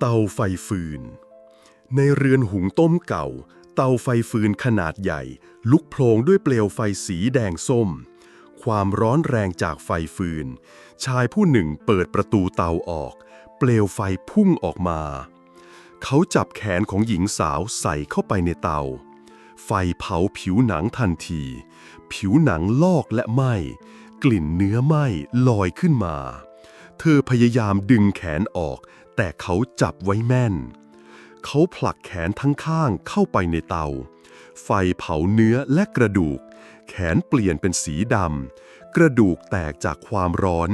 เตาไฟฟืน ในเรือนหุงต้มเก่า เตาไฟฟืนขนาดใหญ่ ลุกโพลงด้วยเปลวไฟสีแดงส้ม ความร้อนแรงจากไฟฟืน ชายผู้หนึ่งเปิดประตูเตาออก เปลวไฟพุ่งออกมา เขาจับแขนของหญิงสาวใส่เข้าไปในเตา ไฟเผาผิวหนังทันที ผิวหนังลอกและไหม้กลิ่นเนื้อไหม้ลอยขึ้นมา อพยายามดึงแขนออก แต่เขาจับไว้แม่น เขาผลักแขนทั้งข้างเข้าไปในเตา ไฟเผาเนื้อและกระดูก แขนเปลี่ยนเป็นสีดำ กระดูกแตกจากความร้อน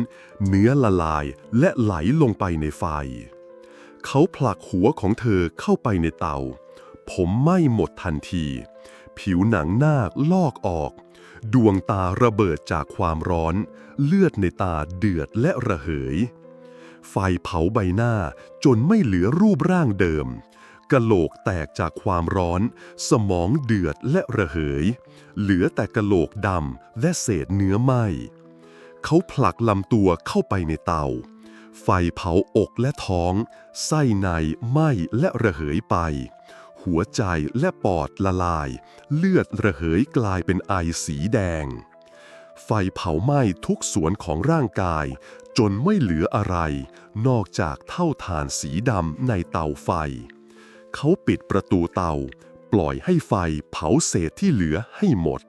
เนื้อละลายและไหลลงไปในไฟ เขาผลักหัวของเธอเข้าไปในเตา ผมไหม้หมดทันที ผิวหนังหน้าลอกออก ดวงตาระเบิดจากความร้อน เลือดในตาเดือดและระเหย ไฟเผาใบหน้าจนไม่เหลือรูปร่างเดิมกะโหลกแตกจากความร้อน สมองเดือดและระเหย เหลือแต่กะโหลกดำและเศษเนื้อไหมเขาผลักลำตัวเข้าไปในเตา ไฟเผาอกและท้อง ไส้ในไหมและระเหยไป หัวใจและปอดละลาย เลือดระเหยกลายเป็นไอสีแดง ไฟเผาไหม้ทุกส่วนของร่างกาย จนไม่เหลืออะไร นอกจากเท่าฐานสีดำในเตาไฟ เขาปิดประตูเตา ปล่อยให้ไฟเผาเศษที่เหลือให้หมด